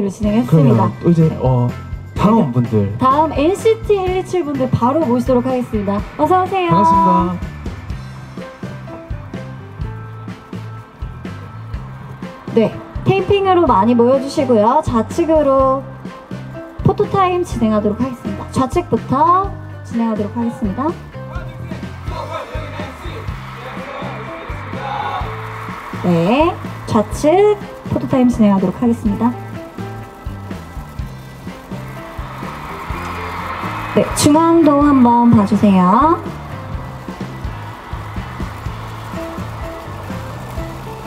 를 진행했습니다. 그러면 또 이제 어 다음 분들 다음 NCT 127 분들 바로 모시도록 하겠습니다. 어서 오세요. 반갑습니다. 네, 테이핑으로 많이 모여주시고요. 좌측으로 포토타임 진행하도록 하겠습니다. 좌측부터 진행하도록 하겠습니다. 네, 좌측 포토타임 진행하도록 하겠습니다. 네, 중앙도 한번 봐주세요.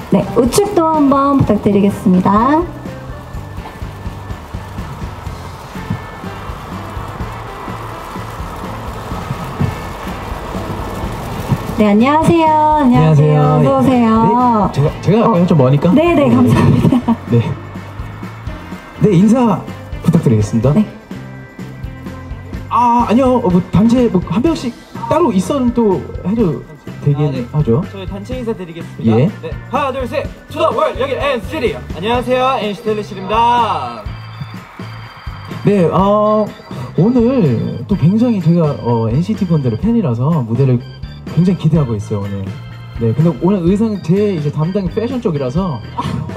네, 우측도 한번 부탁드리겠습니다. 네, 안녕하세요. 안녕하세요. 어서 오세요. 네, 제가 제가 약간 좀 머니까. 네, 네, 감사합니다. 네. 네 인사 부탁드리겠습니다. 네. 아 아니요 어, 뭐 단체 뭐 한 명씩 따로 있어는 또 해도 되긴 아, 네. 하죠. 저희 단체 인사 드리겠습니다. 예. 네. 하나, 둘, 셋. 투더 월 여기 NCT. 안녕하세요. NCT 텔레실입니다. 네, 어, 오늘 또 굉장히 제가 어, NCT 분들의 팬이라서 무대를 굉장히 기대하고 있어요 오늘. 네, 근데 오늘 의상 제 이제 담당이 패션 쪽이라서,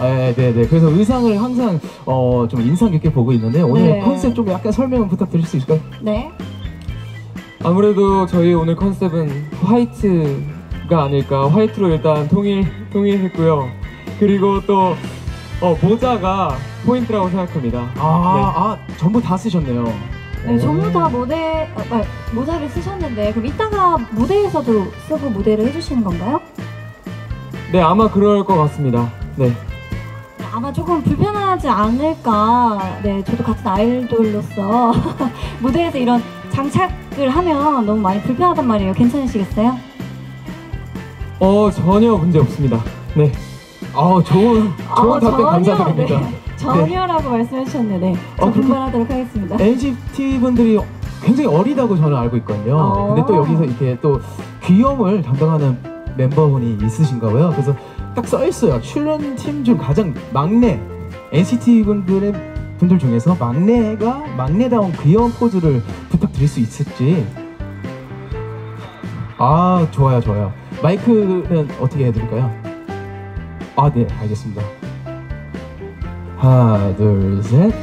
네, 네, 네. 그래서 의상을 항상 어, 좀 인상 깊게 보고 있는데 오늘 네. 컨셉 좀 약간 설명 부탁드릴 수 있을까요? 네. 아무래도 저희 오늘 컨셉은 화이트가 아닐까 화이트로 일단 통일 통일했고요. 그리고 또 어, 모자가 포인트라고 생각합니다. 아, 아, 전부 다 쓰셨네요. 네, 전부 다 모델, 아, 아, 모자를 쓰셨는데, 그럼 이따가 무대에서도 쓰고 무대를 해주시는 건가요? 네 아마 그럴 것 같습니다. 네. 아마 조금 불편하지 않을까. 네, 저도 같은 아이돌로서 무대에서 이런 장착을 하면 너무 많이 불편하단 말이에요. 괜찮으시겠어요? 어 전혀 문제 없습니다. 네. 아, 좋은, 좋은 아, 답변 전혀, 감사드립니다. 네, 전혀라고 말씀해 주셨는데, 네, 저 어, 분발하도록 하겠습니다. NCT 분들이 굉장히 어리다고 저는 알고 있거든요. 어. 근데 또 여기서 이렇게 또 귀염을 담당하는 멤버분이 있으신가 봐요. 그래서 딱 써 있어요. 출연 팀 중 가장 막내 NCT 분들의 분들 중에서 막내가 막내다운 귀여운 포즈를 부탁드릴 수 있을지. 아 좋아요 좋아요. 마이크는 어떻게 해드릴까요? 아 네 알겠습니다. 하나 둘 셋.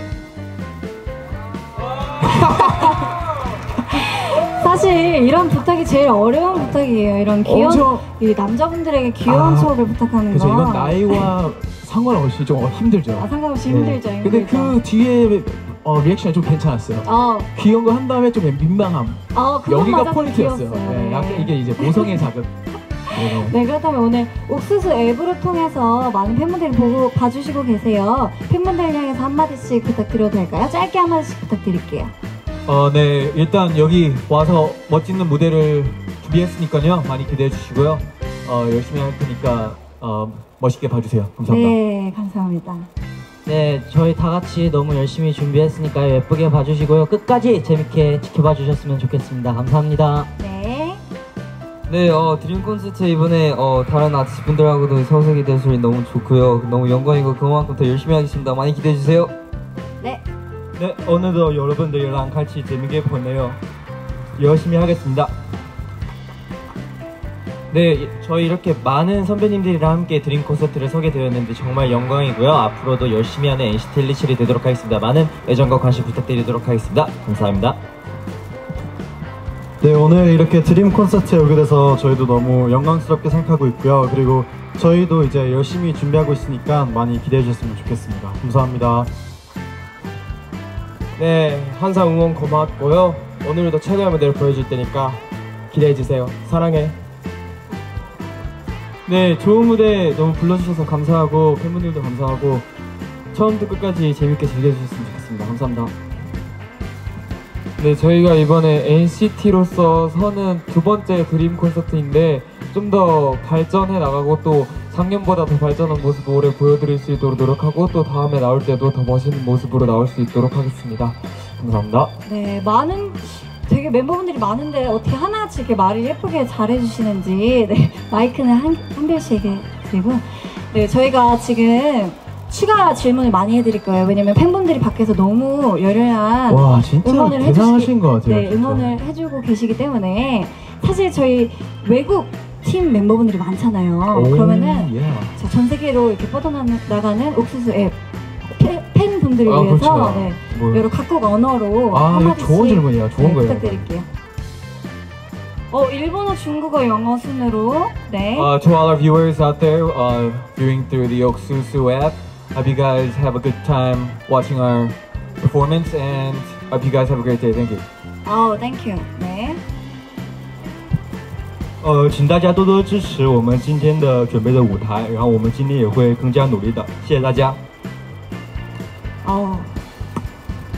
사실 이런 부탁이 제일 어려운 부탁이에요. 이런 귀여운, 엄청 이 남자분들에게 귀여운 아, 척을 부탁하는 그죠 거. 이건 나이와 상관없이 좀 힘들죠. 아, 상관없이 네. 힘들죠. 근데 힘들죠. 그 뒤에 어, 리액션이 좀 괜찮았어요. 어, 귀여운 거 한 다음에 좀 민망함. 어, 여기가 포인트였어요. 네, 네. 약간 이게 이제 모성의 자극. 네. 네, 그렇다면 오늘 옥수수 앱으로 통해서 많은 팬분들이 보고 봐주시고 계세요. 팬분들 향해서 한마디씩 부탁드려도 될까요? 짧게 한마디씩 부탁드릴게요. 어, 네. 일단 여기 와서 멋진 무대를 준비했으니까요. 많이 기대해 주시고요. 어, 열심히 할 테니까 어, 멋있게 봐주세요. 감사합니다. 네, 감사합니다. 네, 저희 다 같이 너무 열심히 준비했으니까요. 예쁘게 봐주시고요. 끝까지 재밌게 지켜봐 주셨으면 좋겠습니다. 감사합니다. 네. 네, 어, 드림 콘서트 이번에 어, 다른 아티스트 분들하고도 서색이 돼서 너무 좋고요. 너무 영광이고 그만큼 더 열심히 하겠습니다. 많이 기대해 주세요. 네. 네, 오늘도 여러분들이랑 같이 재밌게 보내요. 열심히 하겠습니다. 네, 저희 이렇게 많은 선배님들이랑 함께 드림 콘서트를 서게 되었는데 정말 영광이고요. 앞으로도 열심히 하는 NCT 127이 되도록 하겠습니다. 많은 애정과 관심 부탁드리도록 하겠습니다. 감사합니다. 네 오늘 이렇게 드림 콘서트에 오게 돼서 저희도 너무 영광스럽게 생각하고 있고요 그리고 저희도 이제 열심히 준비하고 있으니까 많이 기대해 주셨으면 좋겠습니다 감사합니다 네 항상 응원 고맙고요. 오늘도 최고의 무대를 보여줄 테니까 기대해 주세요. 사랑해. 네 좋은 무대 너무 불러주셔서 감사하고 팬분들도 감사하고 처음부터 끝까지 재밌게 즐겨주셨으면 좋겠습니다. 감사합니다. 네, 저희가 이번에 NCT로서 서는 두 번째 드림 콘서트인데 좀 더 발전해 나가고 또 작년보다 더 발전한 모습을 올해 보여드릴 수 있도록 노력하고 또 다음에 나올 때도 더 멋있는 모습으로 나올 수 있도록 하겠습니다. 감사합니다. 네, 많은 되게 멤버분들이 많은데 어떻게 하나같이 이렇게 말을 예쁘게 잘해주시는지 네, 마이크는 한, 한 별씩 드리고 네, 저희가 지금 추가 질문을 많이 해드릴 거예요. 왜냐면 팬분들이 밖에서 너무 열렬한 와 진짜 응원을 대단하신 것 같아요. 네, 진짜. 응원을 해주고 계시기 때문에 사실 저희 외국 팀 멤버분들이 많잖아요. 오, 그러면은 예. 자, 전 세계로 이렇게 뻗어나가는 옥수수 앱 팬- 팬 분들을 아, 위해서 그렇죠. 네, 뭐, 여러 각국 언어로 아, 이거 한마디씩 좋은 질문이야. 좋은 네, 거예요. 부탁드릴게요. 어, 일본어, 중국어, 영어 순으로 네. Uh, to all our viewers out there uh, viewing through the Oksusu app, hope you guys have a good time watching our performance and hope you guys have a great day. Thank you. 어, 땡큐. 네. 呃，请大家多多支持我们今天的准备的舞台，然后我们今天也会更加努力的，谢谢大家。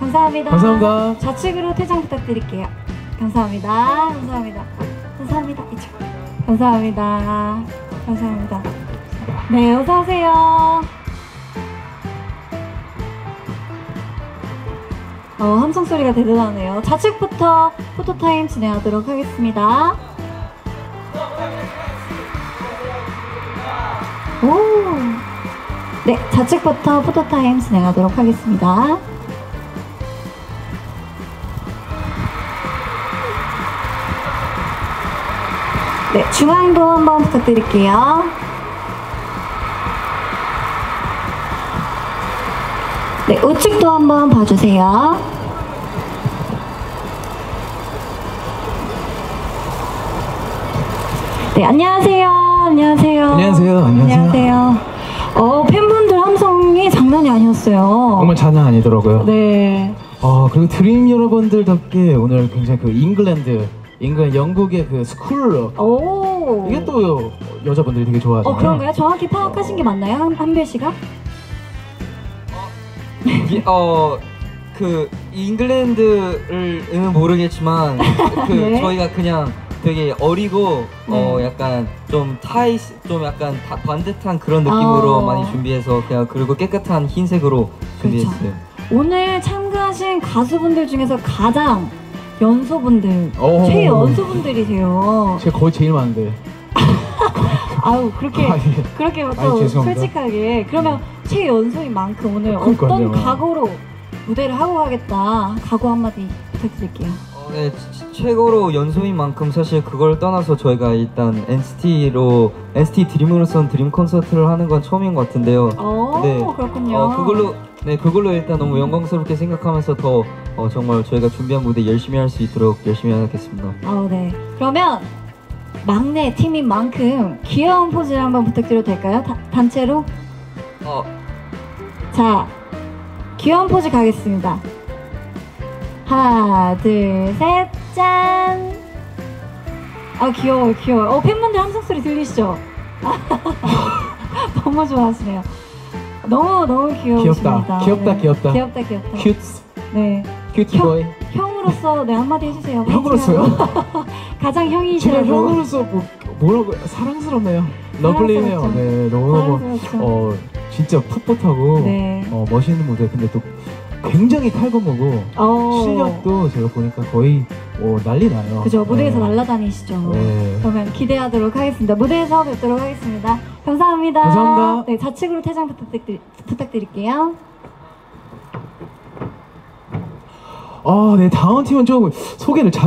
감사합니다. 감사합니다. 좌측으로 퇴장 부탁드릴게요. 감사합니다. 감사합니다. 감사합니다. 이쪽. 감사합니다. 감사합니다. 네, 어서 오세요. 어, 함성 소리가 대단하네요. 좌측부터 포토타임 진행하도록 하겠습니다. 오. 네, 좌측부터 포토타임 진행하도록 하겠습니다. 네, 중앙도 한번 부탁드릴게요. 네, 우측도 한번 봐주세요. 네, 안녕하세요. 안녕하세요. 안녕하세요. 안녕하세요. 안녕하세요. 어, 팬분들 함성이 장난이 아니었어요. 정말 장난 아니더라고요. 네. 어 그리고 드림 여러분들답게 오늘 굉장히 그 잉글랜드, 잉글랜드 영국의 그 스쿨룩 오. 이게 또 여자분들이 되게 좋아하잖아요. 어, 그런가요? 정확히 파악하신 게 맞나요? 한, 한별 씨가? 이- 어, 그 잉글랜드를은 모르겠지만 그 네. 저희가 그냥 되게 어리고 어 네. 약간 좀 타이 좀 약간 다- 반듯한 그런 느낌으로 어. 많이 준비해서 그냥 그리고 깨끗한 흰색으로 준비했어요. 오늘 참가하신 가수분들 중에서 가장 연소분들, 오. 최연소분들이세요. 제가 거의 제일 많은데. 아우, 그렇게, 아, 예. 그렇게 또 죄송합니다. 솔직하게. 그러면 최연소인 만큼 오늘 그러니까요. 어떤 각오로 무대를 하고 가겠다. 각오 한마디 부탁드릴게요. 어, 네, 치- 최고로 연소인 만큼 사실 그걸 떠나서 저희가 일단 NCT로 NCT 드림으로선 드림 콘서트를 하는 건 처음인 것 같은데요. 어, 네. 그렇군요. 어, 그걸로 네 그걸로 일단 너무 영광스럽게 생각하면서 더 어, 정말 저희가 준비한 무대 열심히 할 수 있도록 열심히 하겠습니다. 아, 네. 그러면 막내 팀인 만큼 귀여운 포즈를 한번 부탁드려도 될까요? 다- 단체로? 어, 자, 귀여운 포즈 가겠습니다. 하나, 둘, 셋, 짠! 아, 귀여워요, 귀여워요. 어, 팬분들 함성 소리 들리시죠? 너무 좋아하시네요. 너무, 너무 귀여우십니다. 귀엽다. 귀엽다, 네. 귀엽다. 귀엽다, 귀엽다. 큐트, 네. 큐티 형. 보이. 형으로서 네, 한마디 해주세요. 형으로서요? 가장 제가 형이시라고. 형으로서 뭐, 뭐라고 사랑스럽네요. 러블리네요. 사랑스럽죠. 네, 너무너무 사랑스럽죠. 어 진짜 풋풋하고 네. 어, 멋있는 무대. 근데 또 굉장히 칼군무고 어. 실력도 제가 보니까 거의 어, 난리 나요. 그죠 무대에서 네. 날아다니시죠. 네. 그러면 기대하도록 하겠습니다. 무대에서 뵙도록 하겠습니다. 감사합니다. 감사합니다. 네 좌측으로 퇴장 부탁드리, 부탁드릴게요. 아, 네 다음 팀은 좀 소개를 잘.